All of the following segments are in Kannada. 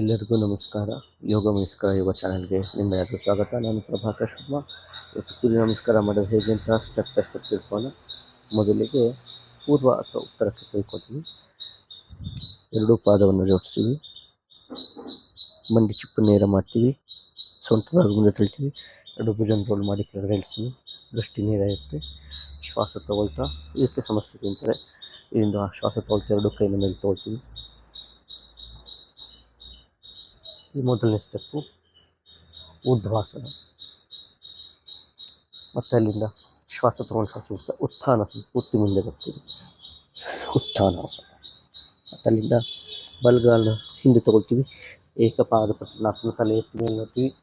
ಎಲ್ಲರಿಗೂ ನಮಸ್ಕಾರ. ಯೋಗ ನಮಸ್ಕಾರ ಯೋಗ ಚಾನಲ್ಗೆ ನಿಮ್ಮೆಲ್ಲರಿಗೂ ಸ್ವಾಗತ. ನಾನು ಪ್ರಭಾಕರ್ ಶರ್ಮಾ. ಇವತ್ತು ಸೂರ್ಯ ನಮಸ್ಕಾರ ಮಾಡೋದು ಹೇಗೆ ಅಂತ ಸ್ಟೆಪ್ ಬೈ ಸ್ಟೆಪ್ ತಿಳ್ಕೊಳ್ಳೋಣ. ಮೊದಲಿಗೆ ಪೂರ್ವ ಅಥವಾ ಉತ್ತರಕ್ಕೆ ತಿಳ್ಕೊತೀವಿ ಎರಡೂ ಪಾದವನ್ನು ಜೋಡಿಸ್ತೀವಿ. ಮಂಡಿ ಚಿಪ್ಪು ನೇರ ಮಾಡ್ತೀವಿ. ಸೊಂಟ ಭಾಗ ಮುಂದೆ ತಳ್ತೀವಿ. ಎರಡು ಭುಜನ ರೋಲ್ ಮಾಡಿ ಕೆಳಗಡೆ ಇಳಿಸ್ತೀವಿ. ದೃಷ್ಟಿ ನೇರ ಇರುತ್ತೆ. ಶ್ವಾಸ ತಗೊಳ್ತಾ ಇದಕ್ಕೆ ಸಮಸ್ಯೆ ತಿಂತಾರೆ ಇದರಿಂದ ಶ್ವಾಸ ತಗೊಳ್ತಾ ಎರಡು ಕೈನ ಮೇಲೆ ತಗೊಳ್ತೀವಿ. ಈ ಮೊದಲನೇ ಸ್ಟೆಪ್ಪು ಉದ್ವಾಸನ. ಮತ್ತು ಅಲ್ಲಿಂದ ಶ್ವಾಸ ತಗೊಂಡು ಶ್ವಾಸ ಬಿಡ್ತಾ ಉತ್ಥಾನಾಸನ, ಪೂರ್ತಿ ಮುಂದೆ ಬರ್ತೀವಿ. ಉತ್ಥಾನಾಸನ. ಮತ್ತು ಅಲ್ಲಿಂದ ಬಲ್ಗಾಲ ಹಿಂದೆ ತಗೊಳ್ತೀವಿ. ಏಕಪಾದ ಪ್ರಸನ್ನಾಸನ, ತಲೆ ಎತ್ತಿ ಮೇಲೆ ನೋಡ್ತೀವಿ.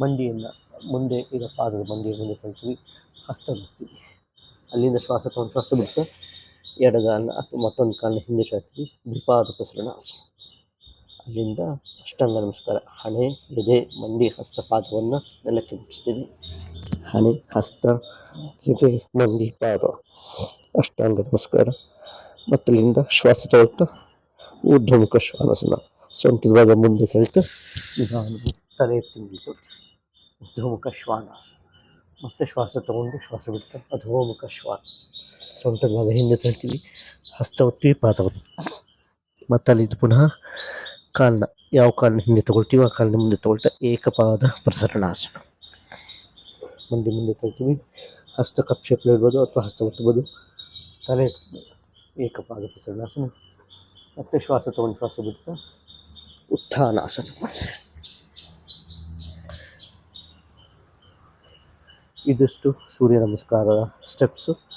ಮಂಡಿಯನ್ನು ಮುಂದೆ ಈಗ ಪಾದದ ಮಂಡಿಯ ಮುಂದೆ ತಗೊಳ್ತೀವಿ. ಹಸ್ತ ಬಿಡ್ತೀವಿ ಅಲ್ಲಿಂದ ಶ್ವಾಸ ತಗೊಂಡು ಶ್ವಾಸ ಬಿಟ್ಟು ಎಡಗಾಲನ್ನ ಅಥವಾ ಮತ್ತೊಂದು ಕಾಲನ್ನ ಹಿಂದೆ ಚಾಡ್ತೀವಿ ದ್ವಿಪಾದ ಪ್ರಸರಣಾಸನ. ಅಲ್ಲಿಂದ ಅಷ್ಟಾಂಗ ನಮಸ್ಕಾರ. ಹಣೆ, ಎದೆ, ಮಂಡಿ, ಹಸ್ತ, ಪಾದವನ್ನು ನೆಲಕ್ಕೆ ಮುಟ್ಟಿಸ್ತೀವಿ ಹಣೆ, ಹಸ್ತ, ಎದೆ, ಮಂಡಿ, ಪಾದ. ಅಷ್ಟಾಂಗ ನಮಸ್ಕಾರ. ಮತ್ತು ಅಲ್ಲಿಂದ ಶ್ವಾಸ ತೊಗೊಟ್ಟು ಊರ್ಧ್ವಮುಖ ಶ್ವಾನಸನ. ಸೊಂಟದ ಭಾಗ ಮುಂದೆ ಸೆಳೆತ ನಿಧಾನ ತಲೆ ನಿಲ್ತು ಊರ್ಧ್ವಮುಖ ಶ್ವಾನ. ಮತ್ತೆ ಶ್ವಾಸ ತಗೊಂಡು ಶ್ವಾಸ ಬಿಡ್ತಾ ಅಧೋಮುಖ ಶ್ವಾನ. ಸೊಂಟದ ಭಾಗ ಹಿಂದೆ ತಳ್ತೀವಿ, ಹಸ್ತ ಒತ್ತೀವಿ ಪಾದ ಒತ್ತೀವಿ ಮತ್ತು ಅಲ್ಲಿಂದ ಪುನಃ ಕಾಲನ್ನ ಯಾವ ಕಾಲನ್ನ ಹಿಂದೆ ತಗೊಳ್ತೀವಿ ಆ ಕಾಲನ್ನ ಮುಂದೆ ತಗೊಳ್ತಾ ಏಕಪಾದ ಪ್ರಸರಣಾಸನ. ಮುಂದೆ ಮುಂದೆ ತಗೊಳ್ತೀವಿ. ಹಸ್ತ ಕಪ್ ಶೇಪ್ಲಿ ಇಡ್ಬೋದು ಅಥವಾ ಹಸ್ತ ಒತ್ತಬೋದು. ತಲೆ ಏಕಪಾದ ಪ್ರಸರಣಾಸನ. ಮತ್ತು ಶ್ವಾಸ ತಗೊಂಡು ಶ್ವಾಸ ಬಿಡ್ತಾ ಉತ್ಥಾನಾಸನ. ಇದಿಷ್ಟು ಸೂರ್ಯ ನಮಸ್ಕಾರದ ಸ್ಟೆಪ್ಸು